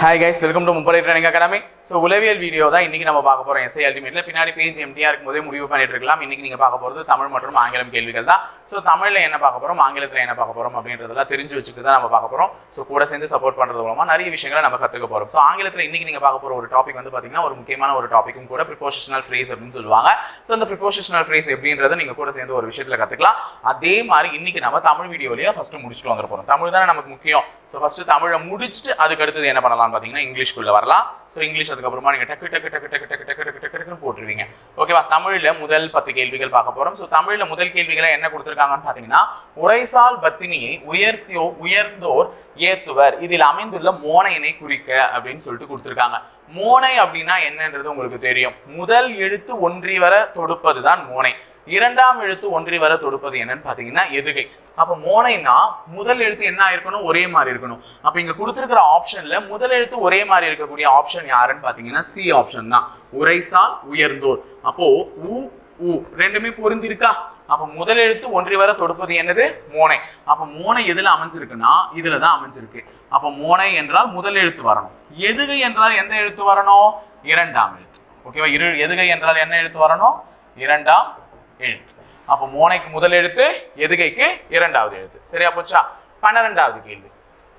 Hi guys welcome to முப்பரை training academy so உளவியல் video தான் இன்றைக்கி நம்ம பார்க்க போகிறோம் எஸ்ஐ அல்டிமேட்டில் பின்னாடி பேஜ் எம்டியாக இருக்கும்போதே முடிவு பண்ணிட்டு இருக்கலாம். இன்றைக்கி நீங்கள் பார்க்க போகிறது தமிழ் மற்றும் ஆங்கிலம் கேள்விகள் தான். ஸோ தமிழில் என்ன பார்க்க போகிறோம் ஆங்கிலத்தில் என்ன பார்க்க போகிறோம் அப்படின்றதெல்லாம் தெரிஞ்சு வச்சுட்டு தான் நம்ம பார்க்க போகிறோம் ஸோ கூட சேர்ந்து சப்போர்ட் பண்ணுறது மூலமா நிறைய விஷயங்களை நம்ம கற்றுக்க போகிறோம் ஸோ ஆங்கிலத்தில் இன்றைக்கி நீங்கள் பார்க்க போகிற ஒரு டாபிக் வந்து பார்த்தீங்கன்னா ஒரு முக்கியமான ஒரு டாப்பிக்கும் கூட ப்ரிப்போஷனல் ஃப்ரேஸ் அப்படின்னு சொல்லுவாங்க. ஸோ அந்த ப்ரிப்போஷனல் ஃப்ரேஸ் எப்படின்றத நீங்கள் கூட சேர்ந்து ஒரு விஷயத்தில் கற்றுக்கலாம் அதே மாதிரி இன்றைக்கி நம்ம தமிழ் வீடியோலேயே ஃபஸ்ட்டு முடிச்சுட்டு வந்துட போகிறோம் தமிழ் தானே நமக்கு முக்கியம். ஸோ ஃபஸ்ட்டு தமிழை முடிச்சுட்டு அதுக்கு அடுத்தது என்ன பண்ணலாம்? பார்த்தீங்கன்னா இங்கிலீஷ்குள்ள வரலாம். ஸோ இங்கிலீஷ் அதுக்கப்புறமா நீங்க டக்கு டக்கு டக்கு டக்கு டக்கு டக்கு டக்கு டக்கு டக்குன்னு போட்டுருவீங்க. ஓகேவா தமிழில் முதல் பத்து கேள்விகள் பார்க்க போறோம். ஸோ தமிழில் முதல் கேள்விகளை என்ன கொடுத்துருக்காங்கன்னு பார்த்தீங்கன்னா உரைசால் பத்தினியை உயர்த்தியோ உயர்ந்தோர் ஏத்துவர். இதில் அமைந்துள்ள மோனையினை குறிக்க அப்படின்னு சொல்லிட்டு கொடுத்துருக்காங்க. மோனை அப்படின்னா என்னன்றது உங்களுக்கு தெரியும். முதல் எழுத்து ஒன்றி வர தொடுப்பது தான் மோனை. இரண்டாம் எழுத்து ஒன்றி வர தொடுப்பது என்னன்னு பார்த்தீங்கன்னா எதுகை. அப்போ மோனைனா முதல் எழுத்து என்ன இருக்கணும்? ஒரே மாதிரி இருக்கணும். அப்போ இங்கே கொடுத்துருக்கிற ஆப்ஷனில் முதல் எழுத்து ஒரே மாதிரி இருக்கக்கூடிய ஆப்ஷன் யாருன்னு பார்த்தீங்கன்னா சி ஆப்ஷன் தான். உரைசால் உயர்ந்தோர். அப்போ உ உ ரெண்டுமே பொருந்திருக்கா? அப்ப முதல் எழுத்து ஒன்றி வர தொடுப்பது என்னது? மோனை. அப்ப மோனை எதுல அமைஞ்சிருக்குன்னா இதுல தான் அமைஞ்சிருக்கு. அப்ப மோனை என்றால் முதல் எழுத்து வரணும். எதுகை என்றால் எந்த எழுத்து வரணும்? இரண்டாம் எழுத்து. ஓகேவா இரு எதுகை என்றால் என்ன எழுத்து வரணும்? இரண்டாம் எழுத்து. அப்ப மோனைக்கு முதல் எழுத்து எதுகைக்கு? இரண்டாவது எழுத்து. சரியா போச்சா? பன்னிரெண்டாவது கேள்வி.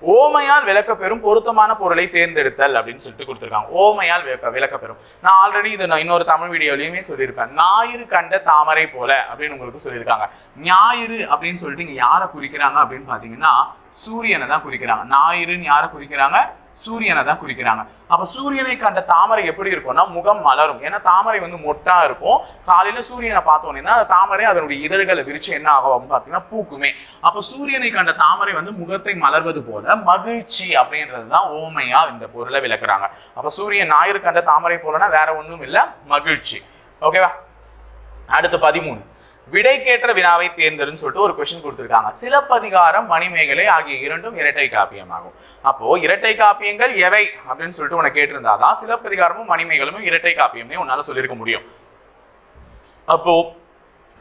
ஓமையால் விளக்கப்பெறும் பொருத்தமான பொருளை தேர்ந்தெடுத்தல் அப்படின்னு சொல்லிட்டு கொடுத்துருக்காங்க. ஓமையால் விளக்க விளக்கப்பெறும். நான் ஆல்ரெடி இது நான் இன்னொரு தமிழ் வீடியோலையுமே சொல்லியிருப்பேன். ஞாயிறு கண்ட தாமரை போல அப்படின்னு உங்களுக்கு சொல்லியிருக்காங்க. ஞாயிறு அப்படின்னு சொல்லிட்டு இங்க யாரை குறிக்கிறாங்க அப்படின்னு பாத்தீங்கன்னா சூரியனை தான் குறிக்கிறாங்க. ஞாயிறுன்னு யாரை குறிக்கிறாங்க? சூரியனை தான் குறிக்கிறாங்க. அப்ப சூரியனை கண்ட தாமரை எப்படி இருக்கும்னா முகம் மலரும். ஏன்னா தாமரை வந்து மொட்டா இருக்கும். காலையில சூரியனை பார்த்தோன்னே அந்த தாமரை அதனுடைய இதழ்களை விரிச்சு என்ன ஆகும் அப்படின்னு பார்த்தீங்கன்னா பூக்குமே. அப்ப சூரியனை கண்ட தாமரை வந்து முகத்தை மலர்வது போல மகிழ்ச்சி அப்படின்றது தான் ஓமையா இந்த பொருளை விளக்குறாங்க. அப்ப சூரியன் ஞாயிறு கண்ட தாமரை போலனா வேற ஒன்றும் இல்லை மகிழ்ச்சி. ஓகேவா அடுத்து பதிமூணு. விடைக்கேற்ற வினாவை தேர்ந்தெடுன்னு சொல்லிட்டு ஒரு கொஸ்டின் கொடுத்துருக்காங்க. சிலப்பதிகாரம் மணிமேகலை ஆகிய இரண்டும் இரட்டை காப்பியமாகும். அப்போ இரட்டை காப்பியங்கள் எவை அப்படின்னு சொல்லிட்டு உனக்கு கேட்டிருந்தாதான் சிலப்பதிகாரமும் மணிமேகலும் இரட்டை காப்பியம்னே உன்னால சொல்லியிருக்க முடியும். அப்போ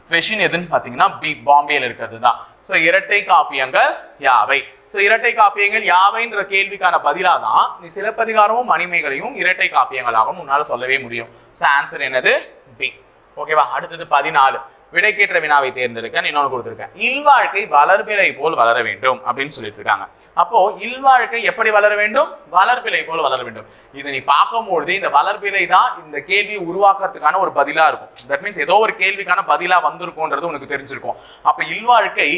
கொஷின் எதுன்னு பார்த்தீங்கன்னா பி பாம்பேல இருக்கிறது தான் ஸோ இரட்டை காப்பியங்கள் யாவை? ஸோ இரட்டை காப்பியங்கள் யாவைன்ற கேள்விக்கான பதிலாக தான் நீ சிலப்பதிகாரமும் மணிமேகலையும் இரட்டை காப்பியங்களாகவும் உன்னால சொல்லவே முடியும். ஸோ ஆன்சர் என்னது? பி. ஓகேவா அடுத்தது பதினாலு. விடைக்கேற்ற வினாவை தேர்ந்தெடுக்க இன்னொன்று கொடுத்துருக்கேன். இல்வாழ்க்கை வளர்பிறை போல் வளர வேண்டும் அப்படின்னு சொல்லிட்டு இருக்காங்க அப்போ இல்வாழ்க்கை எப்படி வளர வேண்டும்? வளர்பிறை போல் வளர வேண்டும். இதை நீ பார்க்கும்பொழுது இந்த வளர்பிறை தான் இந்த கேள்வியை உருவாக்குறதுக்கான ஒரு பதிலாக இருக்கும். தட் மீன்ஸ் ஏதோ ஒரு கேள்விக்கான பதிலாக வந்திருக்கும்ன்றது உனக்கு தெரிஞ்சிருக்கும். அப்போ இல்வாழ்க்கை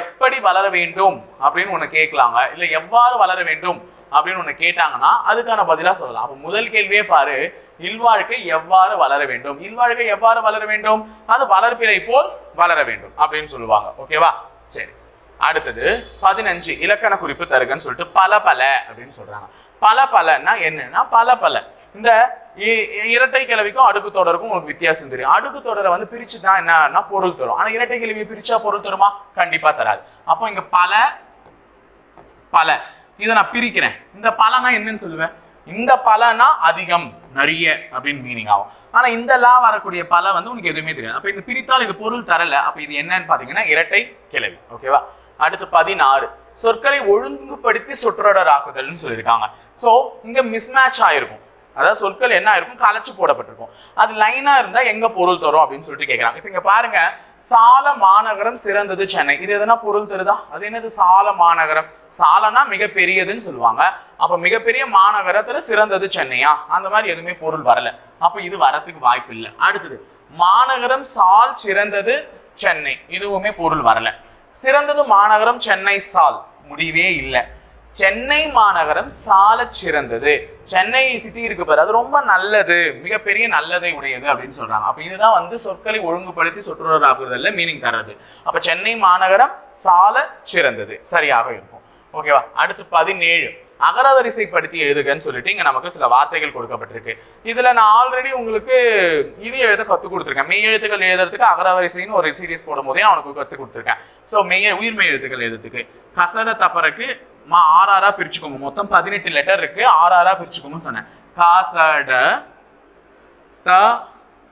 எப்படி வளர வேண்டும் அப்படின்னு உன்னை கேட்கலாங்க. இல்லை எவ்வாறு வளர வேண்டும்? அப்படின்னு ஒன்று கேட்டாங்கன்னா அதுக்கான பதிலாக சொல்லலாம். அப்போ முதல் கேள்வியே பாரு இல்வாழ்க்கை எவ்வாறு வளர வேண்டும்? இல்வாழ்க்கை எவ்வாறு வளர வேண்டும்? அது வளர்ப்பிறை போல் வளர வேண்டும் அப்படின்னு சொல்லுவாங்க. ஓகேவா சரி. அடுத்தது பதினஞ்சு இலக்கண குறிப்பு தருகன்னு சொல்லிட்டு பல பல அப்படின்னு சொல்றாங்க. பல பலன்னா என்னன்னா பல பல இந்த இ- இரட்டை கிழவிக்கும் அடுக்கு தொடருக்கும் உங்களுக்கு வித்தியாசம் தெரியும். அடுக்கு தொடரை வந்து பிரிச்சு தான் என்னன்னா பொருள் தரும். ஆனா இரட்டை கிழவி பிரிச்சா பொருள் தருமா? கண்டிப்பா தராது. அப்போ இங்க பல பல. இதை நான் பிரிக்கிறேன். இந்த பலனா என்னன்னு சொல்லுவேன். இந்த பலனா அதிகம் நிறைய அப்படின்னு மீனிங் ஆகும். ஆனா இந்த லா வரக்கூடிய பல வந்து உனக்கு எதுவுமே தெரியாது. அப்ப இந்த பிரித்தால் இது பொருள் தரல. அப்ப இது என்னன்னு பாத்தீங்கன்னா இரட்டை கிளவி ஓகேவா அடுத்து பதினாறு. சொற்களை ஒழுங்குபடுத்தி சொற்றொடராக்குதல்னு சொல்லியிருக்காங்க. ஸோ இங்க மிஸ்மேட்ச் ஆயிருக்கும். அதாவது சொற்கள் என்ன ஆயிருக்கும்? கலைச்சு போடப்பட்டிருக்கும். அது லைனா இருந்தா எங்க பொருள் தரும் அப்படின்னு சொல்லிட்டு கேட்கறாங்க இப்ப இங்க பாருங்க சால மாநகரம் சிறந்தது சென்னை. இது எதனா பொருள் தருதா? அது என்னது? சால மாநகரம். சாலனா மிக பெரியதுன்னு சொல்லுவாங்க. அப்ப மிகப்பெரிய மாநகரத்துல சிறந்தது சென்னையா? அந்த மாதிரி எதுவுமே பொருள் வரல. அப்ப இது வரத்துக்கு வாய்ப்பு இல்லை. அடுத்தது மாநகரம் சால் சிறந்தது சென்னை. இதுவுமே பொருள் வரல. சிறந்தது மாநகரம் சென்னை சால். முடிவே இல்லை. சென்னை மாநகரம் சால சிறந்தது. சென்னை சிட்டி இருக்கு பாரு அது ரொம்ப நல்லது மிகப்பெரிய நல்லதை உடையது அப்படின்னு சொல்றாங்க. அப்ப இதுதான் வந்து சொற்களை ஒழுங்குபடுத்தி சொற்றொடராக்குறதுல மீனிங் தர்றது. அப்ப சென்னை மாநகரம் சால சிறந்தது. சரியாக இருக்கும். ஓகேவா அடுத்து பதினேழு. அகரவரிசைப்படுத்தி எழுதுகன்னு சொல்லிட்டு இங்க நமக்கு சில வார்த்தைகள் கொடுக்கப்பட்டிருக்கு. இதுல நான் ஆல்ரெடி உங்களுக்கு இது எழுத கத்து கொடுத்துருக்கேன். மெய் எழுத்துக்கள் எழுதுறதுக்கு அகரவரிசைன்னு ஒரு சீரியஸ் போடும் போதே நான் உனக்கு கத்து கொடுத்துருக்கேன். ஸோ மெய் உயிர்மெய் எழுத்துக்கள் எழுதுறதுக்கு. கசட தப்பறக்கு மா ஆறாரா பிரிச்சுக்கோங்க. மொத்தம் பதினெட்டு லெட்டர் இருக்கு. ஆறாரா பிரிச்சுக்கோங்கன்னு சொன்னேன். காசட த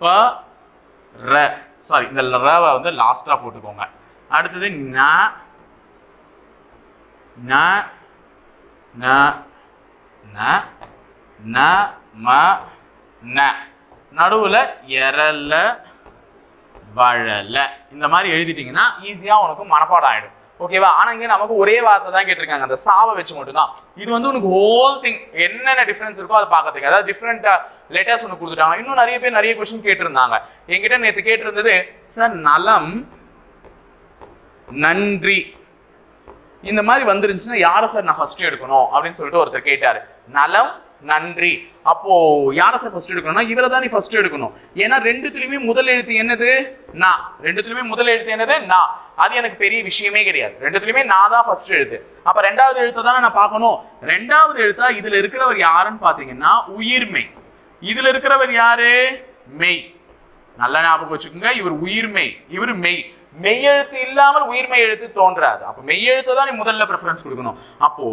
ப ர. சாரி இந்த ரவை வந்து லாஸ்டா போட்டுக்கோங்க. அடுத்தது ந ந ந ந ந ம ந. நடுவில் எரல வழல. இந்த மாதிரி எழுதிட்டிங்கன்னா ஈஸியாக உனக்கு மனப்பாடம் ஆயிடும். ஓகேவா? ஆனா இங்க நமக்கு ஒரே வார்த்தை தான் கேட்டிருக்காங்க. அந்த சாவை வச்சு மட்டும்தான். இது வந்து உனக்கு ஹோல் திங் என்னென்ன டிஃபரன்ஸ் இருக்கோ அதை பார்க்கறதுக்கு அதாவது டிஃப்ரெண்ட் லெட்டர்ஸ் ஒன்று கொடுத்துட்டாங்க. இன்னும் நிறைய பேர் நிறைய கொஸ்டின் கேட்டிருந்தாங்க. என்கிட்ட நேற்று கேட்டிருந்தது சார் நலம் நன்றி. இந்த மாதிரி வந்துருந்துச்சுன்னா யாரை சார் நான் ஃபர்ஸ்ட் எடுக்கணும்? அப்படின்னு சொல்லிட்டு ஒருத்தர் கேட்டாரு. நலம் நன்றி. அப்போ யாரை சார் ஃபர்ஸ்ட் எடுக்கணும்னா இவரை தான் நீ ஃபர்ஸ்ட் எடுக்கணும். ஏன்னா ரெண்டுத்துலயுமே முதல் எழுத்து என்னது? நான் ரெண்டுத்துலயுமே முதல் எழுத்து என்னது? நான் அது எனக்கு பெரிய விஷயமே கிடையாது. ரெண்டுத்துலயுமே நான் தான் ஃபர்ஸ்ட் எழுத்து. அப்ப ரெண்டாவது எழுத்தை தானே நான் பார்க்கணும். ரெண்டாவது எழுத்தா இதுல இருக்கிறவர் யாருன்னு பாத்தீங்கன்னா உயிர்மெய் இதுல இருக்கிறவர் யாரு? மெய். நல்ல ஞாபகம் வச்சுக்கோங்க இவர் உயிர்மெய் இவர் மெய். மெய்யெழுத்து இல்லாமல் உயிர்மெய் எழுத்து தோன்றாது. அப்போ மெய்யெழுத்து தான் நீ முதல்ல ப்ரெஃபரன்ஸ் கொடுக்கணும். அப்போ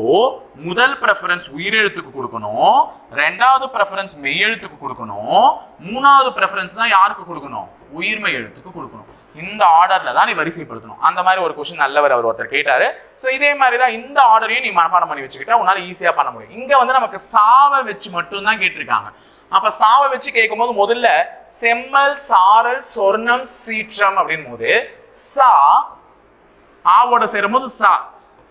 முதல் ப்ரெஃபரன்ஸ் உயிரெழுத்துக்கு கொடுக்கணும். ரெண்டாவது ப்ரெஃபரன்ஸ் மெய்யெழுத்துக்கு கொடுக்கணும். மூணாவது ப்ரெஃபரன்ஸ் தான் யாருக்கு கொடுக்கணும்? உயிர்மெய் எழுத்துக்கு கொடுக்கணும். இந்த ஆர்டர்ல தான் நீ வரிசைப்படுத்தணும். அந்த மாதிரி ஒரு கொஸ்டின் நல்லவர் அவர் ஒருத்தர் கேட்டாரு. ஸோ இதே மாதிரி தான் இந்த ஆர்டரையும் நீ மனப்பாடம் பண்ணி வச்சுக்கிட்டா உன்னால ஈஸியா பண்ண முடியும். இங்க வந்து நமக்கு சாவை வச்சு மட்டும் தான் கேட்டிருக்காங்க. அப்ப சாவை வச்சு கேட்கும்போது முதல்ல செம்மல் சாரல் சொர்ணம் சீற்றம் அப்படின் போது சா ஆவோட சேரும்போது சா.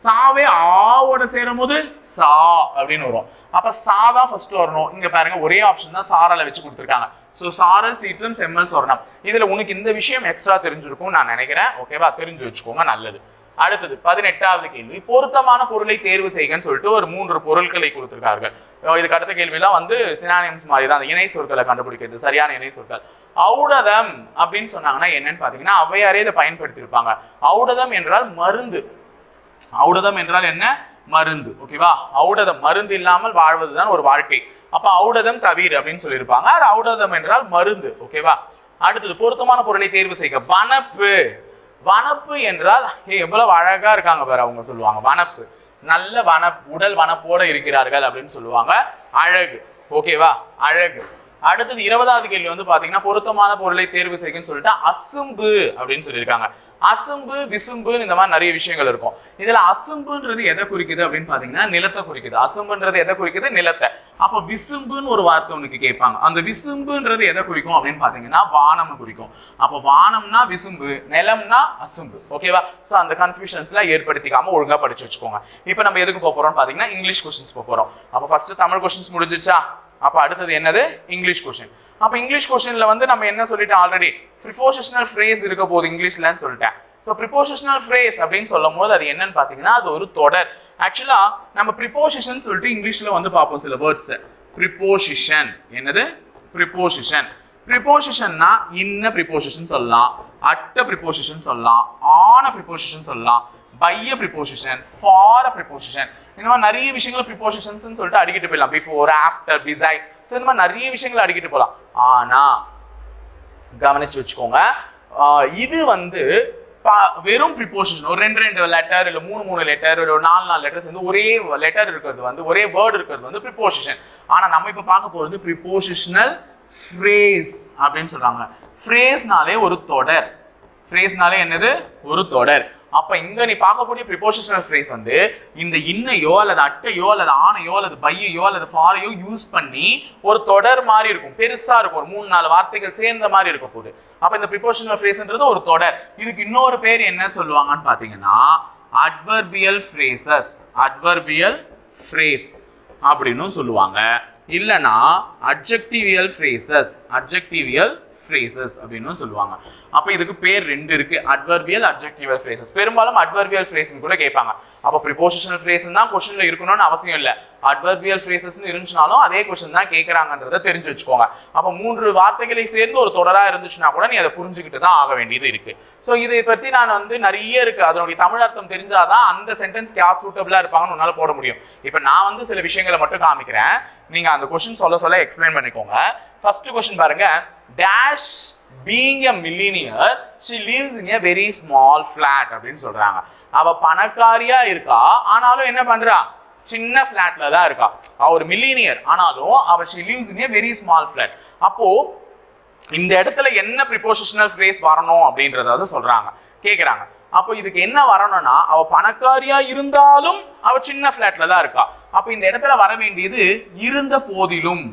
சாவே ஆவோட சேரும்போது சா அப்படின்னு வரும். அப்ப சா தான் ஃபர்ஸ்ட் வரணும். இங்க பாருங்க ஒரே ஆப்ஷன் தான் சாரலை வச்சு கொடுத்துருக்காங்க. ஸோ சாரல் சீட்ரன் செம்மல் சொர்ணம். இதுல உனக்கு இந்த விஷயம் எக்ஸ்ட்ரா தெரிஞ்சிருக்கும் நான் நினைக்கிறேன். ஓகேவா தெரிஞ்சு வச்சுக்கோங்க நல்லது. அடுத்தது பதினெட்டாவது கேள்வி. பொருத்தமான பொருளை தேர்வு செய்கன்னு சொல்லிட்டு ஒரு மூன்று பொருட்களை கொடுத்துருக்கார்கள். இதுக்கு அடுத்த கேள்வியெல்லாம் வந்து சினானியம்ஸ் மாதிரி தான் அந்த இணை சொற்களை கண்டுபிடிக்கிறது சரியான இணை சொற்கள். ஔடதம் அப்படின்னு சொன்னாங்கன்னா என்னன்னு பார்த்தீங்கன்னா அவையாரே இதை பயன்படுத்தியிருப்பாங்க. ஔடதம் என்றால் மருந்து. ஔடதம் என்றால் என்ன? மருந்து. ஓகேவா ஔடதம் மருந்து இல்லாமல் வாழ்வது தான் ஒரு வாழ்க்கை. அப்ப ஔடதம் தவிர அப்படின்னு சொல்லியிருப்பாங்க. ஔடதம் என்றால் மருந்து. ஓகேவா அடுத்தது பொருத்தமான பொருளை தேர்வு செய்க. வனப்பு. வனப்பு என்றால் எவ்வளவு அழகா இருக்காங்க பாரு அவங்க சொல்லுவாங்க. வனப்பு. நல்ல வன உடல் வனப்போட இருக்கிறார்கள் அப்படின்னு சொல்லுவாங்க. அழகு. ஓகேவா அழகு. அடுத்தது இருபதாவது கேள்வி வந்து பாத்தீங்கன்னா பொருத்தமான பொருளை தேர்வு செய்யுன்னு சொல்லிட்டு அசும்பு அப்படின்னு சொல்லியிருக்காங்க. அசும்பு விசும்புன்னு இந்த மாதிரி நிறைய விஷயங்கள் இருக்கும். இதுல அசும்புன்றது எதை குறிக்குது அப்படின்னு பாத்தீங்கன்னா நிலத்தை குறிக்குது. அசும்புன்றது எதை குறிக்குது? நிலத்தை. அப்ப விசும்புன்னு ஒரு வார்த்தை உனக்கு கேட்பாங்க. அந்த விசும்புன்றது எதை குறிக்கும் அப்படின்னு பாத்தீங்கன்னா வானம் குறிக்கும். அப்ப வானம்னா விசும்பு நிலம்னா அசும்பு. ஓகேவா சோ அந்த கன்ஃபியூஷன்ஸ்லாம் ஏற்படுத்திக்காம ஒழுங்கா படிச்சு வச்சுக்கோங்க. இப்போ நம்ம எதுக்கு போக போறோம்னு பாத்தீங்கன்னா இங்கிலீஷ் கொஸ்டின்ஸ் போறோம். அப்ப ஃபர்ஸ்ட் தமிழ் கொஸ்டின்ஸ் முடிஞ்சிச்சா அப்போ அடுத்தது என்னது? இங்கிலீஷ் கொஷின் அப்போ இங்கிலீஷ் கொஷினில் வந்து நம்ம என்ன சொல்லிட்டோம்? ஆல்ரெடி ப்ரிபோசிஷனல் ஃப்ரேஸ் இருக்க போகுது இங்கிலீஷ்லன்னு சொல்லிட்டேன். ஸோ ப்ரிப்போசிஷனல் ஃப்ரேஸ் அப்படின்னு சொல்லும் போது அது என்னன்னு பார்த்தீங்கன்னா அது ஒரு தொடர். ஆக்சுவலாக நம்ம ப்ரிப்போசிஷன் சொல்லிட்டு இங்கிலீஷில் வந்து பார்ப்போம் சில வேர்ட்ஸ் ப்ரிப்போசிஷன் என்னது? ப்ரிப்போசிஷன் ப்ரிப்போசிஷன்னா இன்ன ப்ரிப்போசிஷன் சொல்லலாம் அட்ட ப்ரிப்போசிஷன் சொல்லலாம் ஆன ப்ரிப்போசிஷன் சொல்லலாம். பைய ப்ரிப்போசிஷன் ஃபார் அ ப்ரிப்போசிஷன் இந்த மாதிரி நிறைய விஷயங்கள் ப்ரிப்போசிஷன்ஸ் சொல்லிட்டு அடிக்கிட்டு போயிடலாம். பிஃபோர் ஆஃப்டர் டிசைன் ஸோ இந்த மாதிரி நிறைய விஷயங்கள் அடிக்கிட்டு போகலாம். ஆனா கவனிச்சு வச்சுக்கோங்க. இது வந்து வெறும் ப்ரிப்போசிஷன் ஒரு ரெண்டு ரெண்டு லெட்டர் இல்லை மூணு மூணு லெட்டர் ஒரு நாலு நாலு லெட்டர்ஸ் வந்து ஒரே லெட்டர் இருக்கிறது வந்து ஒரே வேர்டு இருக்கிறது வந்து ப்ரிப்போசிஷன் ஆனால் நம்ம இப்போ பார்க்க போகிறது ப்ரிப்போசிஷனல் ஃப்ரேஸ் அப்படின்னு சொல்கிறாங்க ஃப்ரேஸ்னாலே ஒரு தொடர். ஃப்ரேஸ்னாலே என்னது? ஒரு தொடர். அப்ப இங்க நீ பார்க்கக்கூடிய ப்ரிப்போசிஷனல் ஃப்ரேஸ் வந்து இந்த இன்னையோ அல்லது அட்டையோ அல்லது ஆணையோ அல்லது பையையோ அல்லது ஃபாரையோ யூஸ் பண்ணி ஒரு தொடர் மாதிரி இருக்கும். பெருசா இருக்கும். ஒரு மூணு நாலு வார்த்தைகள் சேர்ந்த மாதிரி இருக்க போகுது. அப்ப இந்த ப்ரிபோஷனல் ஃப்ரேஸ்ன்றது ஒரு தொடர். இதுக்கு இன்னொரு பேர் என்ன சொல்லுவாங்கன்னு பாத்தீங்கன்னா அட்வர்பியல் ஃப்ரேசஸ் அட்வர்பியல் ஃப்ரேஸ் அப்படின்னும் சொல்லுவாங்க. இல்லைன்னா அட்ஜெக்டிவியல் ஃப்ரேசஸ் அட்ஜெக்டிவியல் ஃப்ரேசஸ் அப்படின்னும் சொல்லுவாங்க. அப்போ இதுக்கு பேர் ரெண்டு இருக்கு. அட்வர்பியல் அப்ஜெக்டிவல் ஃப்ரேசஸ் பெரும்பாலும் அட்வர்பியல் ஃப்ரேஸ்னு கூட கேட்பாங்க. அப்போ ப்ரிபோசிஷனல் ஃப்ரேஸ் தான் கொஷனில் இருக்கணும்னு அவசியம் இல்லை. அட்வர்பியல் ஃப்ரேசஸ்னு இருந்துச்சுனாலும் அதே கொஷின் தான் கேட்குறாங்கன்றத தெரிஞ்சு வச்சுக்கோங்க. அப்போ மூன்று வார்த்தைகளை சேர்ந்து ஒரு தொடராக இருந்துச்சுன்னா கூட நீ அதை புரிஞ்சுக்கிட்டு தான் ஆக வேண்டியது இருக்கு. ஸோ இதை பற்றி நான் வந்து நிறைய இருக்கு. அதனுடைய தமிழ் அர்த்தம் தெரிஞ்சாதான் அந்த சென்டென்ஸ்க்கு யார் சூட்டபிளாக இருப்பாங்கன்னு உன்னால் போட முடியும். இப்போ நான் வந்து சில விஷயங்களை மட்டும் காமிக்கிறேன். நீங்கள் அந்த கொஷின் சொல்ல சொல்ல எக்ஸ்பிளைன் பண்ணிக்கோங்க. ஃபர்ஸ்ட் கொஷின் பாருங்கள் dash being a millionaire she lives in a very small flat அப்படின்னு சொல்றாங்க. அவ பணக்காரியா இருக்கா? ஆனாலும் என்ன பண்றா? சின்ன ஃப்ளாட்டில் தான் இருக்கா. அவ ஒரு மில்லினியர் ஆனாலும் அவ she lives in a very small flat அப்போ இந்த இடத்துல என்ன ப்ரிப்போசிஷனல் ஃப்ரேஸ் வரணும் அப்படின்றத வந்து சொல்றாங்க. கேட்குறாங்க அப்போ இதுக்கு என்ன வரணும்னா அவ பணக்காரியா இருந்தாலும் அவ சின்ன ஃப்ளாட்டில் தான் இருக்கா. அப்போ இந்த இடத்துல வர வேண்டியது இருந்த போதிலும்.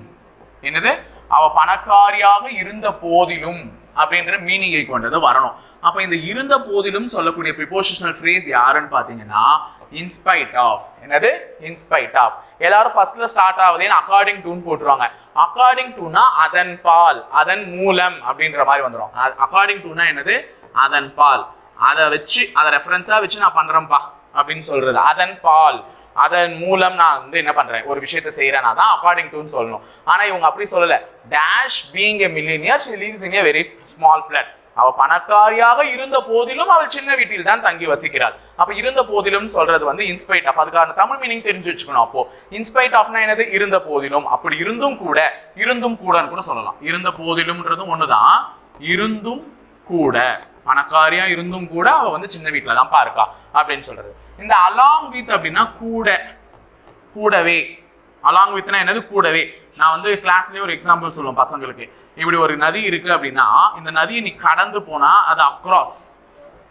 என்னது? அவ பணக்காரியாக இருந்த போதிலும் அப்படின்ற மீனிங்கை கொண்டது வரணும். அப்ப இந்த இருந்த போதிலும் சொல்லக்கூடிய ப்ரிப்போசிஷனல் ஃப்ரேஸ் யாருன்னு பாத்தீங்கன்னா இன்ஸ்பைட் ஆஃப் என்னது? இன்ஸ்பைட் ஆஃப் எல்லாரும் ஃபர்ஸ்ட்ல ஸ்டார்ட் ஆகுதுன்னு அக்கார்டிங் டூன் போட்டுருவாங்க. அக்கார்டிங் டூனா அதன் பால் அதன் மூலம் அப்படின்ற மாதிரி வந்துடும் அக்கார்டிங் டூனா என்னது? அதன் பால். அதை வச்சு அதை ரெஃபரன்ஸா வச்சு நான் பண்றேன்ப்பா அப்படின்னு சொல்றது. அதன் பால். அதன் மூலம் நான் வந்து என்ன பண்றேன்? ஒரு விஷயத்தை செய்யறேன்னா தான் அக்கார்டிங் டுன்னு சொல்லணும். ஆனா இவங்க அப்படி சொல்லல. Dash being a millionaire she lives in a very small flat அவ பணக்காரியாக இருந்த போதிலும் அவள் சின்ன வீட்டில் தான் தங்கி வசிக்கிறாள். அப்ப இருந்த போதிலும் சொல்றது வந்து இன்ஸ்பைட் ஆஃப் அதுக்கான தமிழ் மீனிங் தெரிஞ்சு வச்சுக்கணும் அப்போ. இன்ஸ்பைட் ஆஃப்னா என்னது? இருந்த போதிலும். அப்படி இருந்தும் கூட இருந்தும் கூடன்னு கூட சொல்லலாம். இருந்த போதிலும்ன்றதும் ஒண்ணுதான். இருந்தும் கூட. பணக்காரியா இருந்தும் கூட அவ வந்து சின்ன வீட்டில தான் பாருக்கா. அப்படின்னு சொல்றது. இந்த அலாங் வித் அப்படின்னா கூட கூடவே. அலாங் வித்னா என்னது? கூடவே. நான் வந்து கிளாஸ்லயே ஒரு எக்ஸாம்பிள் சொல்லுவேன் பசங்களுக்கு. இப்படி ஒரு நதி இருக்கு அப்படின்னா இந்த நதியை நீ கடந்து போனா அது அக்ராஸ்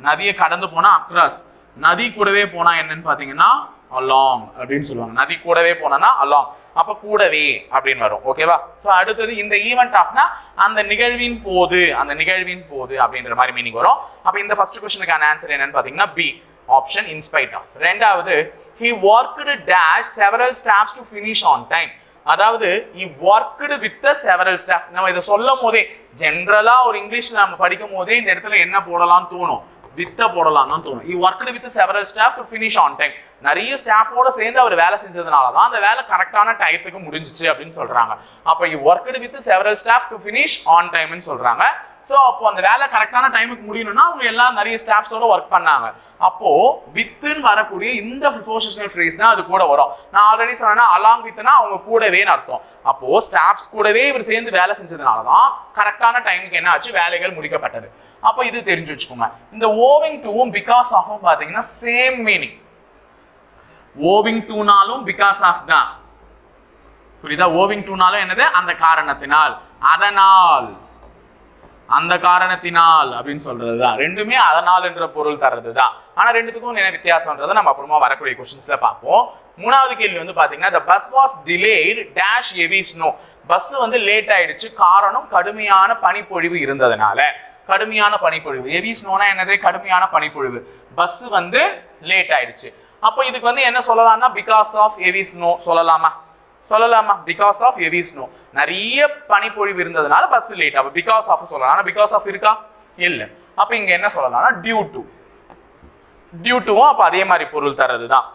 நதியை கடந்து போனா அக்ராஸ் நதி கூடவே போனா என்னன்னு பாத்தீங்கன்னா அலாங் அப்படின்னு சொல்லுவாங்க. நதி கூடவே போனா அலாங் அப்ப கூடவே அப்படின்னு வரும். ஓகேவா சோ அடுத்தது இந்த ஈவெண்ட் ஆஃப்னா அந்த நிகழ்வின் போது அந்த நிகழ்வின் போது அப்படின்ற மாதிரி மீனிங் வரும். அப்ப இந்த ஃபர்ஸ்ட் கொஸ்டினுக்கான ஆன்சர் என்னன்னு பாத்தீங்கன்னா B option in spite of ரெண்டாவது he worked dash several stops to finish on time அதாவது he worked with the several staff நம்ம இதை சொல்லும் போதே ஜென்ரலா ஒரு இங்கிலீஷ்ல நம்ம படிக்கும் போதே இந்த இடத்துல என்ன போடலாம்னு தோணும்? வித்த போடலாம் தான் தோணும். He worked with several staff to finish on time நிறைய ஸ்டாஃபோட சேர்ந்து அவர் வேலை செஞ்சதுனால தான் அந்த வேலை கரெக்டான டயத்துக்கு முடிஞ்சிச்சு அப்படின்னு சொல்றாங்க. அப்போ he worked with several staff to finish on டைம்னு சொல்கிறாங்க சொல்றாங்க. ஸோ அப்போ அந்த வேலை கரெக்டான டைமுக்கு முடியணும்னா அவங்க எல்லாம் நிறைய ஸ்டாப்ஸோட ஒர்க் பண்ணாங்க. அப்போ வித்துன்னு வரக்கூடிய இந்த ப்ரிப்போசிஷனல் ஃப்ரேஸ் தான் அது கூட வரும். நான் ஆல்ரெடி சொன்னேன்னா அலாங் வித்னா அவங்க கூடவேன்னு அர்த்தம். அப்போ ஸ்டாஃப்ஸ் கூடவே இவர் சேர்ந்து வேலை செஞ்சதுனால தான் கரெக்டான டைமுக்கு என்ன ஆச்சு? வேலைகள் முடிக்கப்பட்டது. அப்போ இது தெரிஞ்சு வச்சுக்கோங்க. இந்த ஓவிங் டூவும் பிகாஸ் ஆஃபும் பார்த்தீங்கன்னா சேம் மீனிங் ஓவிங் டூனாலும் பிகாஸ் ஆஃப் தான். புரியுதா? ஓவிங் டூனாலும் என்னது? அந்த காரணத்தினால். அதனால். அந்த காரணத்தினால் அப்படின்னு சொல்றதுதான். ரெண்டுமே அதனால் என்ற பொருள் தர்றது தான் ஆனா ரெண்டுத்துக்கும் என்ன வித்தியாசம்ன்றதை நம்ம அப்புறமா வரக்கூடிய கொஸ்டின்ஸ்ல பார்ப்போம். மூணாவது கேள்வி வந்து பாத்தீங்கன்னா the bus was delayed dash heavy snow bus வந்து லேட் ஆயிடுச்சு. காரணம் கடுமையான பனிப்பொழிவு இருந்ததுனால. கடுமையான பனிப்பொழிவு. ஹெவி ஸ்னோனா என்னது? கடுமையான பனிப்பொழிவு. பஸ் வந்து லேட் ஆயிடுச்சு. அப்போ இதுக்கு வந்து என்ன சொல்லலாம்னா பிகாஸ் ஆஃப் ஹெவி ஸ்னோ சொல்லலாமா? சொல்லலாமா? பிகாஸ் ஆஃப் ஹெவி ஸ்னோ நிறைய பனிப்பொழிவு இருந்ததுனால பஸ் லேட் ஆகும் பிகாஸ் ஆஃப் சொல்லலாம். ஆனால் பிகாஸ் ஆஃப் இருக்கா? இல்லை. அப்போ இங்கே என்ன சொல்லலாம்னா டியூ டு டியூ டுவும் அப்போ அதே மாதிரி பொருள் தர்றது தான்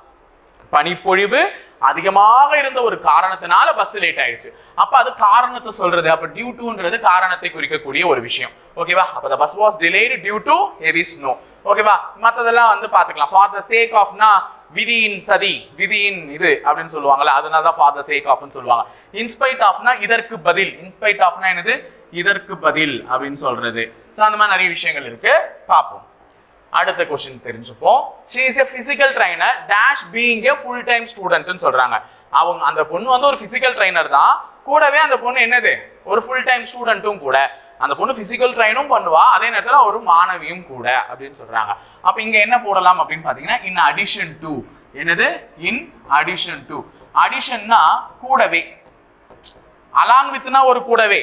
பனிப்பொழிவு அதிகமாக இருந்த ஒரு காரணத்தினால பஸ் லேட் ஆயிடுச்சு. அப்ப அது காரணத்தை சொல்றது. அப்ப டியூ டுன்றது காரணத்தை குறிக்கக்கூடிய ஒரு விஷயம். ஓகேவா அப்ப the bus was delayed due to heavy snow ஓகேவா மற்றதெல்லாம் வந்து பாத்துக்கலாம் ஃபார் த சேக் ஆஃப்னா விதியின் சதி விதியின் இது அப்படின்னு சொல்லுவாங்கல்ல அதனால தான் ஃபார் த சேக் ஆஃப்னு சொல்லுவாங்க இன்ஸ்பைட் ஆஃப்னா இதற்கு பதில். இன்ஸ்பைட் ஆஃப்னா என்னது? இதற்கு பதில் அப்படின்னு சொல்றது. ஸோ அந்த மாதிரி நிறைய விஷயங்கள் இருக்கு. பார்ப்போம். அடுத்த கொஸ்டின் தெரிஞ்சுப்போம். She is a physical trainer dash being a full time ஸ்டூடெண்ட்னு சொல்றாங்க. அவங்க அந்த பொண்ணு வந்து ஒரு பிசிக்கல் ட்ரைனர் தான். கூடவே அந்த பொண்ணு என்னது? ஒரு ஃபுல் டைம் ஸ்டூடெண்ட்டும் கூட. அந்த பொண்ணு பிசிக்கல் ட்ரைனும் பண்ணுவா. அதே நேரத்தில் ஒரு மாணவியும் கூட அப்படின்னு சொல்றாங்க. அப்போ இங்க என்ன போடலாம் அப்படின்னு பாத்தீங்கன்னா இன் அடிஷன் டு என்னது? இன் அடிஷன் டு அடிஷன்னா கூடவே. அலாங் வித்னா ஒரு கூடவே.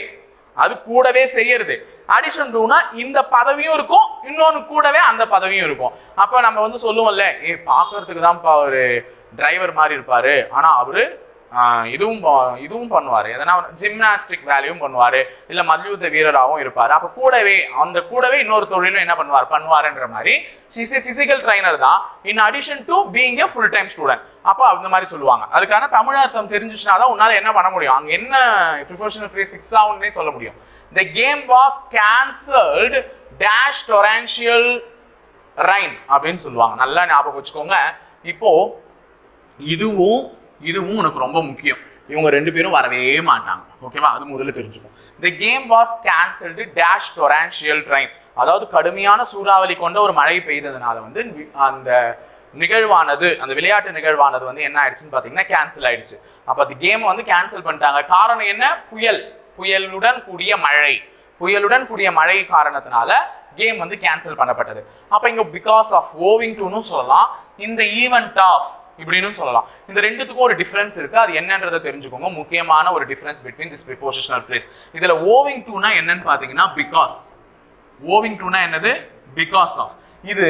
அது கூடவே செய்யறது. அடிஷன் டூனா இந்த பதவியும் இருக்கும் இன்னொன்று கூடவே அந்த பதவியும் இருக்கும். அப்போ நம்ம வந்து சொல்லுவோம்ல ஏ பார்க்கறதுக்கு தான்ப்பா ஒரு டிரைவர் மாதிரி இருப்பாரு. ஆனால் அவரு இதுவும் இதுவும் பண்ணுவார். எதனா ஜிம்னாஸ்டிக் வேலையும் பண்ணுவார். இல்லை மல்யுத்த வீரராகவும் இருப்பார். அப்போ கூடவே அந்த கூடவே இன்னொரு தொழிலும் என்ன பண்ணுவார்? பண்ணுவாருன்ற மாதிரி ஷீஸ் ஏ பிசிக்கல் ட்ரைனர் தான். In addition to being a full time student அப்போ அந்த மாதிரி சொல்லுவாங்க. அதுக்கான தமிழ் அர்த்தம் தெரிஞ்சுச்சுனா தான் உன்னால் என்ன பண்ண முடியும்? அங்கே என்ன ப்ரிஃபஷனல் ஃப்ரேஸ் ஃபிக்ஸ் ஆகும்னே சொல்ல முடியும். The game was cancelled dash torrential rain அப்படின்னு சொல்லுவாங்க. நல்லா ஞாபகம் வச்சுக்கோங்க. இப்போ இதுவும் இதுவும் உனக்கு ரொம்ப முக்கியம். இவங்க ரெண்டு பேரும் வரவே மாட்டாங்க. ஓகேவா அது முதல்ல தெரிஞ்சுக்கும் the game was cancelled dash torrential rain அதாவது கடுமையான சூறாவளி கொண்ட ஒரு மழை பெய்ததுனால வந்து அந்த நிகழ்வானது அந்த விளையாட்டு நிகழ்வானது வந்து என்ன ஆயிடுச்சுன்னு பார்த்தீங்கன்னா கேன்சல் ஆயிடுச்சு. அப்போ அந்த கேம் வந்து கேன்சல் பண்ணிட்டாங்க. காரணம் என்ன? புயல். புயலுடன் கூடிய மழை. புயலுடன் கூடிய மழை காரணத்தினால கேம் வந்து கேன்சல் பண்ணப்பட்டது. அப்போ இங்கே பிகாஸ் ஆஃப் ஓவிங் டுன்னு சொல்லலாம். இந்த ஈவெண்ட் ஆஃப் இப்படின்னு சொல்லலாம். இந்த ரெண்டுத்துக்கும் ஒரு டிஃபரன்ஸ் இருக்கு. அது என்னன்றதை தெரிஞ்சுக்கோங்க. முக்கியமான ஒரு difference between this prepositional phrase இதுல ஓவிங் டூனா என்னன்னு பாத்தீங்கன்னா பிகாஸ் ஓவிங் டுனா என்னது? பிகாஸ் ஆஃப் இது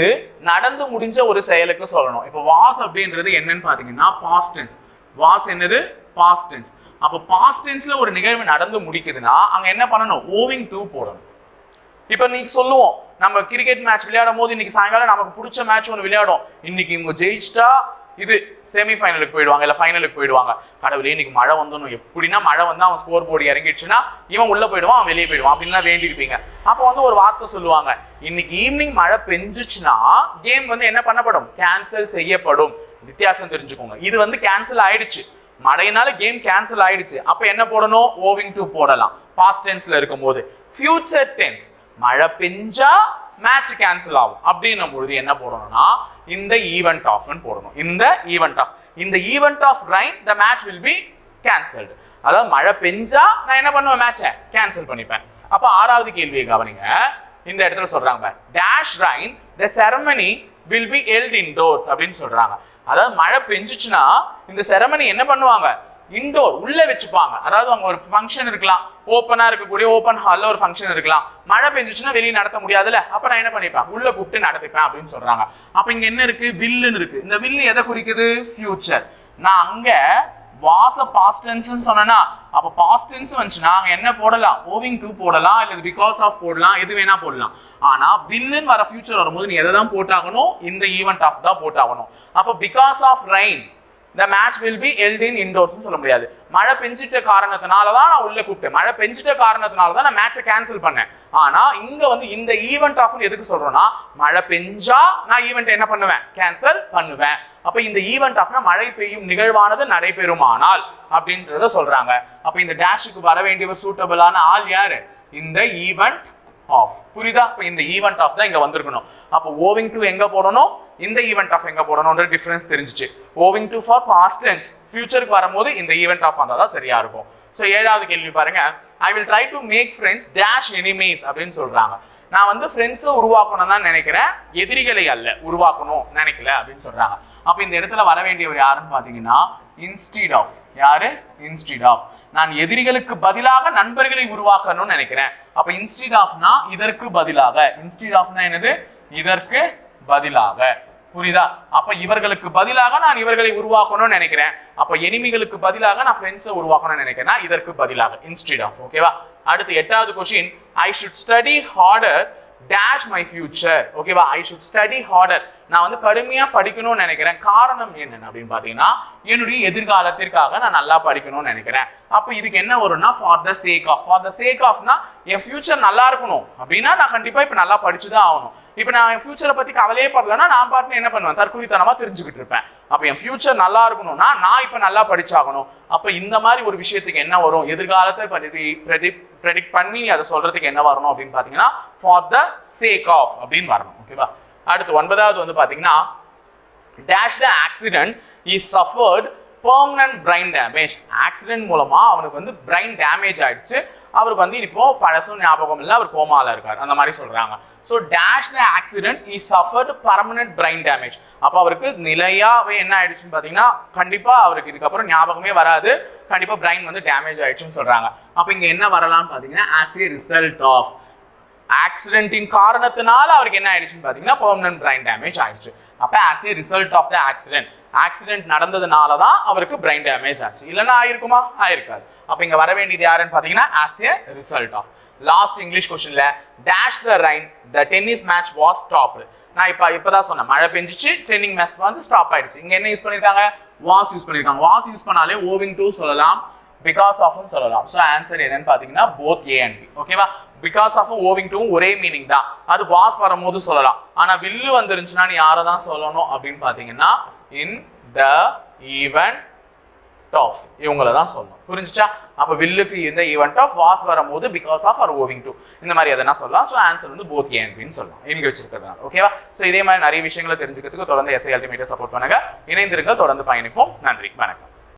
நடந்து முடிஞ்ச ஒரு செயலுக்கு சொல்லணும். இப்போ வாஸ் அப்படின்றது என்னன்னு பாத்தீங்கன்னா பாஸ்ட் டென்ஸ் வாஸ் என்னது? பாஸ்ட் டென்ஸ் அப்போ பாஸ்ட் டென்ஸ்ல ஒரு நிகழ்வு நடந்து முடிக்குதுன்னா அங்க என்ன பண்ணணும்? ஓவிங் டூ போடணும். இப்போ நீங்க சொல்லுவோம் நம்ம கிரிக்கெட் மேட்ச் விளையாடும் போது இன்னைக்கு சாயங்காலம் நமக்கு பிடிச்ச மேட்ச் ஒன்று விளையாடும். இன்னைக்கு இவங்க ஜெயிச்சிட்டா இது செமி ஃபைனலுக்கு போயிடுவாங்க இல்லை ஃபைனலுக்கு போயிடுவாங்க. கடவுளே இன்னைக்கு மழை வந்துடணும் எப்படின்னா மழை வந்து அவன் ஸ்கோர் போர்டு இறங்கிடுச்சுன்னா இவன் உள்ளே போயிடுவான் அவன் வெளியே போயிடுவான் அப்படின்லாம் வேண்டியிருப்பீங்க. அப்போ வந்து ஒரு வார்த்தை சொல்லுவாங்க இன்னைக்கு ஈவினிங் மழை பெஞ்சிச்சுன்னா கேம் வந்து என்ன பண்ணப்படும்? கேன்சல் செய்யப்படும். வித்தியாசம் தெரிஞ்சுக்கோங்க. இது வந்து கேன்சல் ஆயிடுச்சு. மழையினால கேம் கேன்சல் ஆயிடுச்சு. அப்ப என்ன போடணும்? ஓவிங் டூ போடலாம். பாஸ்ட் டென்ஸ்ல இருக்கும்போது. ஃபியூச்சர் டென்ஸ் மழை பெஞ்சா மேட்ச் கேன்சல் ஆகும். அப்படின்னும் பொழுது என்ன போடணும்னா இந்த ஈவெண்ட் ஆஃப்னு போடணும். இந்த ஈவெண்ட் ஆஃப் இந்த event of rain the match will be cancelled அதாவது மழை பெஞ்சா நான் என்ன பண்ணுவேன்? மேட்சை கேன்சல் பண்ணிப்பேன். அப்போ ஆறாவது கேள்வியை கவனிங்க. இந்த இடத்துல சொல்றாங்க dash rain the ceremony will be held indoors அப்படின்னு சொல்றாங்க. அதாவது மழை பெஞ்சிச்சுன்னா இந்த செரமனி என்ன பண்ணுவாங்க? இண்டோர் உள்ள வச்சுப்பாங்க. அதாவது அங்க ஒரு ஃபங்க்ஷன் இருக்கலாம். ஓப்பனா இருக்கக்கூடிய ஓப்பன் ஹால்ல ஒரு ஃபங்க்ஷன் இருக்கலாம். மழை பெஞ்சிச்சுன்னா வெளியே நடத்த முடியாதுல்ல? அப்ப நான் என்ன பண்ணிப்பேன்? உள்ள கூப்பிட்டு நடத்திப்பேன் அப்படின்னு சொல்றாங்க. அப்ப இங்க என்ன இருக்கு? வில்லுன்னு இருக்கு. இந்த வில்லு எதை குறிக்குது? ஃபியூச்சர் நான் அங்க வாச பாஸ்ட் டென்ஸ்னு சொன்னேன்னா அப்ப பாஸ்ட் டென்ஸ் வந்துச்சுன்னா அங்க என்ன போடலாம்? ஓவிங் டு போடலாம் இல்ல பிகாஸ் ஆஃப் போடலாம் எது வேணா போடலாம். ஆனா வில்லுன்னு வர ஃபியூச்சர் வரும்போது நீ எதை தான் போட்டாகணும்? இந்த ஈவெண்ட் ஆஃப் தான் போட்டாகணும். அப்ப பிகாஸ் ஆஃப் ரெயின் இந்த match will be held in in சொல்ல முடியாது. மழை பெஞ்சிட்ட காரணத்தினால தான் நான் உள்ள கூப்பிட்டேன். மழை பெஞ்சிட்ட காரணத்தினால தான் நான் மேட்சை கேன்சல் பண்ணேன். ஆனால் இங்கே வந்து இந்த ஈவெண்ட் ஆஃப்னு எதுக்கு சொல்கிறோன்னா மழை பெஞ்சா நான் ஈவெண்ட் என்ன பண்ணுவேன்? கேன்சல் பண்ணுவேன். அப்போ இந்த ஈவெண்ட் ஆஃப்னா மழை பெய்யும் நிகழ்வானது நடைபெறுமானால் அப்படின்றத சொல்கிறாங்க அப்போ இந்த டேஷுக்கு வர வேண்டியவர் சூட்டபிளான ஆள் யார்? இந்த ஈவெண்ட் ஆஃப் புரியுதா? இப்போ இந்த ஈவெண்ட் ஆஃப் தான் இங்கே வந்திருக்கணும். அப்போ ஓவிங் டு எங்கே போடணும்? இந்த ஈவெண்ட் ஆஃப் எங்கே போடணுன்ற டிஃபரன்ஸ் தெரிஞ்சிச்சு. Owing to for past tense ஃபியூச்சருக்கு வரும்போது இந்த ஈவெண்ட் ஆஃப் வந்தால் தான் சரியா இருக்கும். ஸோ ஏழாவது கேள்வி பாருங்க. I will try to make friends dash enemies அப்படின்னு சொல்கிறாங்க நான் வந்து ஃப்ரெண்ட்ஸை உருவாக்கணும் தான் நினைக்கிறேன். எதிரிகளை அல்ல உருவாக்கணும் நினைக்கல அப்படின்னு சொல்றாங்க. அப்போ இந்த இடத்துல வர வேண்டியவர் யாருன்னு பார்த்தீங்கன்னா இன்ஸ்டீட் ஆஃப் யாரு? இன்ஸ்டீட் ஆஃப் நான் எதிரிகளுக்கு பதிலாக நண்பர்களை உருவாக்கணும்னு நினைக்கிறேன். அப்ப இன்ஸ்டீட் ஆஃப்னா இதற்கு பதிலாக. இன்ஸ்டீட் ஆஃப்னா என்னது? இதற்கு பதிலாக. புரியுதா? அப்ப இவர்களுக்கு பதிலாக நான் இவர்களை உருவாக்கணும்னு நினைக்கிறேன். அப்ப எனிமிகளுக்கு பதிலாக நான் ஃப்ரெண்ட்ஸை உருவாக்கணும்னு நினைக்கிறேன் இதற்கு பதிலாக. இன்ஸ்டீட் ஆஃப் ஓகேவா அடுத்து எட்டாவது question I should study harder dash my future ஓகேவா ஐ ஷுட் ஸ்டடி ஹார்டர் நான் வந்து கடுமையா படிக்கணும்னு நினைக்கிறேன். காரணம் என்னன்னு அப்படின்னு பாத்தீங்கன்னா என்னுடைய எதிர்காலத்திற்காக நான் நல்லா படிக்கணும்னு நினைக்கிறேன். அப்போ இதுக்கு என்ன வரும்னா for the sake of for the sake ஆஃப்னா என் ஃபியூச்சர் நல்லா இருக்கணும் அப்படின்னா நான் கண்டிப்பா இப்போ நல்லா படிச்சு தான் ஆகணும். இப்போ நான் என் ஃபியூச்சரை பத்தி கவலையே படலன்னா நான் பாட்டு என்ன பண்ணுவேன்? தற்கொலைத்தனமாக தெரிஞ்சுக்கிட்டு இருப்பேன். அப்போ என் ஃபியூச்சர் நல்லா இருக்கணும்னா நான் இப்போ நல்லா படிச்சாகணும். அப்போ இந்த மாதிரி ஒரு விஷயத்துக்கு என்ன வரும்? எதிர்காலத்தை பற்றி ப்ரெடிக் ப்ரெடிக்ட் பண்ணி அதை சொல்றதுக்கு என்ன வரணும் அப்படின்னு பார்த்தீங்கன்னா ஃபார் த சேக் ஆஃப் அப்படின்னு வரணும். ஓகேவா அடுத்து ஒன்பதாவது வந்து பார்த்தீங்கன்னா dash the accident he suffered permanent brain damage accident மூலமாக அவனுக்கு வந்து பிரைன் டேமேஜ் ஆயிடுச்சு. அவருக்கு வந்து இப்போ பழசும் ஞாபகம் இல்லை அவர் கோமாவில் இருக்கார். அந்த மாதிரி சொல்கிறாங்க so dash the accident he suffered permanent brain damage அப்போ அவருக்கு நிலையாகவே என்ன ஆயிடுச்சுன்னு பார்த்தீங்கன்னா கண்டிப்பாக அவருக்கு இதுக்கப்புறம் ஞாபகமே வராது. கண்டிப்பாக பிரைன் வந்து டேமேஜ் ஆயிடுச்சுன்னு சொல்கிறாங்க அப்போ இங்கே என்ன வரலாம்னு பார்த்தீங்கன்னா ஆஸ் ஏ ரிசல்ட் ஆஃப் ஆக்சிடென்ட்டின் காரணத்தினால அவருக்கு என்ன ஆயிடுச்சுன்னு பார்த்தீங்கன்னா பெர்மனன்ட் பிரைன் டேமேஜ் ஆயிடுச்சு. அப்போ as a result of the accident accident நடந்ததுனால தான் அவருக்கு பிரைன் டேமேஜ் ஆச்சு. இல்லைன்னா ஆயிருக்குமா? ஆயிருக்காது. அப்போ இங்கே வர வேண்டியது யாருன்னு பார்த்தீங்கன்னா as a result of last English கொஸ்டின்ல dash the rain the tennis match was stopped நான் இப்போ இப்போ தான் சொன்னேன். மழை பெஞ்சிச்சு ட்ரெயினிங் மேட்ச் வந்து ஸ்டாப் ஆயிடுச்சு. இங்கே என்ன யூஸ் பண்ணியிருக்காங்க வாஸ் யூஸ் பண்ணியிருக்காங்க வாஸ் யூஸ் பண்ணாலே ஓவிங் டூ சொல்லலாம். பிகாஸ் ஆஃப்னு சொல்லலாம். ஸோ ஆன்சர் என்னன்னு பார்த்தீங்கன்னா போத் ஏ அண்ட் பி ஓகேவா பிகாஸ் ஆஃப் ஓவிங் டூ ஒரே மீனிங் தான். அது வாஸ் வரும்போது சொல்லலாம். ஆனா வில்லு வந்துருந்துச்சுன்னா நீ யாரை தான் சொல்லணும் அப்படின்னு பார்த்தீங்கன்னா இன் த ஈவென்ட் ஆஃப் இவங்கள தான் சொல்லணும். புரிஞ்சுச்சா? அப்ப வில்லுக்கு இந்த ஈவெண்ட் ஆஃப் வாஸ் வரும்போது because of or owing to இந்த மாதிரி எதனா சொல்லலாம். ஸோ ஆன்சர் வந்து போத் ஏன் அப்படின்னு சொல்லலாம். இங்க வச்சிருக்கிறதுனால. ஓகேவா ஸோ இதே மாதிரி நிறைய விஷயங்களை தெரிஞ்சுக்கிறதுக்கு தொடர்ந்து எஸ்ஐ அல்டிமேட்டை சப்போர்ட் பண்ணுங்க. இணைந்திருங்க தொடர்ந்து பயணிப்போம். நன்றி. வணக்கம்.